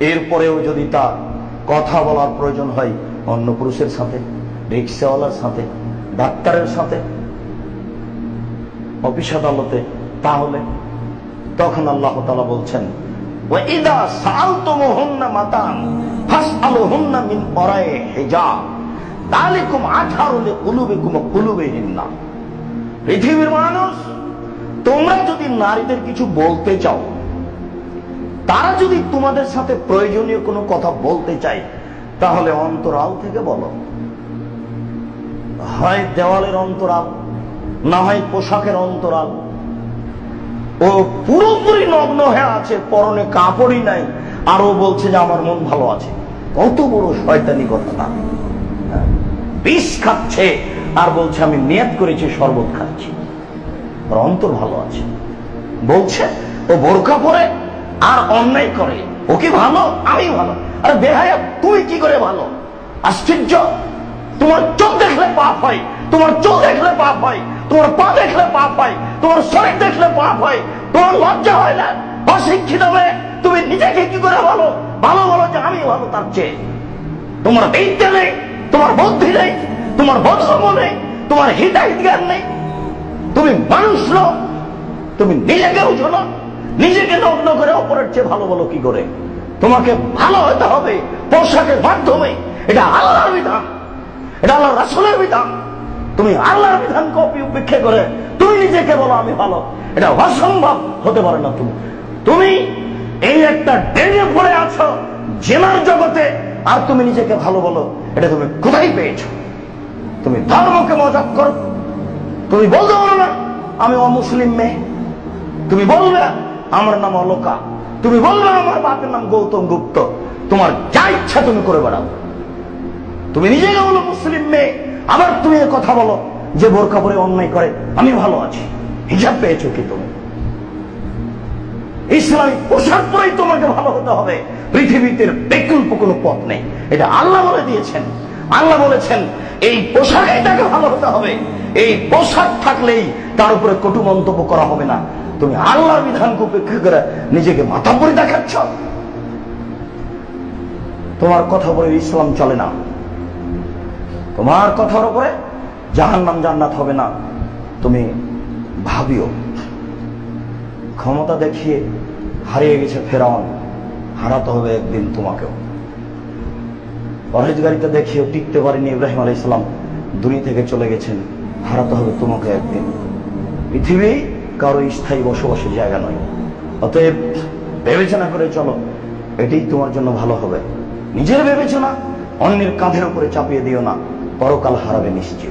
এরপরেও যদি তার কথা বলার প্রয়োজন হয়, অন্য পুরুষের সাথে, রিক্সাওয়ালার সাথে, ডাক্তারের সাথে, অফিস আদালতে, তাহলে তখন আল্লাহ তালা বলছেন পৃথিবীর মানুষ, তোমরা যদি নারীদের কিছু বলতে চাও তারা যদি তোমাদের সাথে প্রয়োজনীয় কোনো কথা বলতে চায়, তাহলে অন্তরাল থেকে বলো। হয় দেওয়ালের অন্তরাল, না হয় পোশাকের অন্তরাল। ও পুরোপুরি নগ্ন হয়ে আছে, পরনে কাপড়ই নাই। আর ও বলছে যে আমার মন ভালো আছে। কত বড় শয়তানি কথা না হ্যাঁ। বিষ খাচ্ছে। আর বলছে, আমি নিয়ত করেছি, শরবত খাচ্ছি। অন্তর ভালো আছে। বলছে, ও বোরকা পরে আর অন্যায় করে। ও কি ভালো? আমি ভালো। আরে বেহায়া, তুমি কি করে ভালো? আশ্চর্য। তোমার চোখ দেখলে পাপ হয়, তোমার চোখ দেখলে পাপ হয়, তোমার পা দেখলে পাপ হয়, তোমার শরীর দেখলে পাপ হয়, তোমার লজ্জা হয় না? অশিক্ষিত হয়ে তুমি নিজেকে কি করে ভালো? ভালো বলো যে আমি ভালো তার চেয়ে। তোমার বিদ্যা নেই, তোমার বুদ্ধি নেই, তোমার বোধর্ম নেই, তোমার হিতাহিত জ্ঞান নেই। তুমি মানুষ নও, তুমি নিজেকে বুঝো না। নিজেকে নগ্ন করে অপরের চেয়ে ভালো বলো কি করে? তোমাকে ভালো হতে হবে পোশাকের মাধ্যমে। এটা আল্লাহর বিধান। এটা আল্লাহ রাসুলের বিধান। তুমি আল্লাহর বিধানকে উপেক্ষা করে তুমি নিজেকে বলো আমি ভালো। এটা অসম্ভব হতে পারে না তুমি। তুমি এই একটা ডেঙে পড়ে আছো জেনার জগতে, আর তুমি নিজেকে ভালো বলো। এটা তুমি কোথায় পেয়েছ? তুমি ধর্মকে মজাক করো। তুমি বলতে পারো না, আমি অমুসলিম মেয়ে। তুমি বলবে আমার নাম অলোকা। তুমি বলবে আমার বাপের নাম গৌতম গুপ্ত। তোমার যা ইচ্ছা তুমি করে বেড়াও। তুমি নিজেকে বলো মুসলিম মেয়ে। আবার তুমি কথা বলো যে বোরকা পরে অন্যায় করে। আমি ভালো আছি। হিসাব পেয়েছ কি তুমি? ইসলামিক পোশাক পরেই তোমাকে ভালো হতে হবে। পৃথিবীতে বিকল্প কোনো পথ নেই। এটা আল্লাহ বলে দিয়েছেন। আল্লাহ বলেছেন, এই পোশাকেই তাকে ভালো হতে হবে। এই পোশাক থাকলেই তার উপরে কটু মন্তব্য করা হবে না। তুমি আল্লাহর বিধানকে উপেক্ষা করে নিজেকে মাথা পরে দেখাচ্ছ। তোমার কথা বলে ইসলাম চলে না। তোমার কথার উপরে জাহান্নাম জান্নাত হবে না। তুমি ভাবিও, ক্ষমতা দেখিয়ে হারিয়ে গেছে ফেরাউন। হারাতে হবে একদিন তোমাকেও। পরহেজগারিতা দেখিয়ে টিকতে পারেনি ইব্রাহিম আলহ ইসলাম দুনিয়া থেকে চলে গেছেন। হারাতে হবে তোমাকে একদিন। পৃথিবী কারও স্থায়ী বসবাসের জায়গা নয়। অতএব বিবেচনা করে চলো। এটাই তোমার জন্য ভালো হবে। নিজের বিবেচনা অন্যের কাঁধের উপরে চাপিয়ে দিও না। পরকাল হারাবে নিশ্চিত।